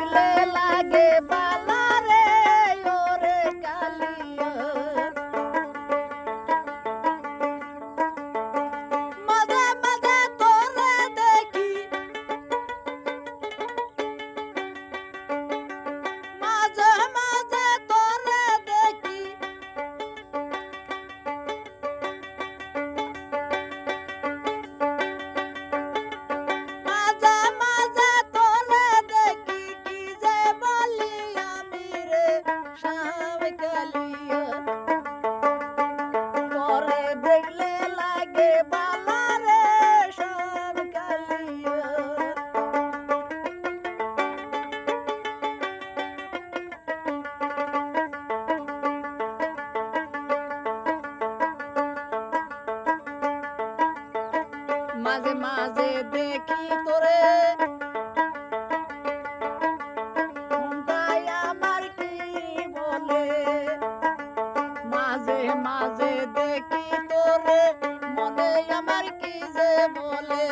দেখলে দেখলে লাগে বালা রে শাম কালিয়া। মাঝে মাঝে দেখি তোরে মনে আমার কি যে বলে?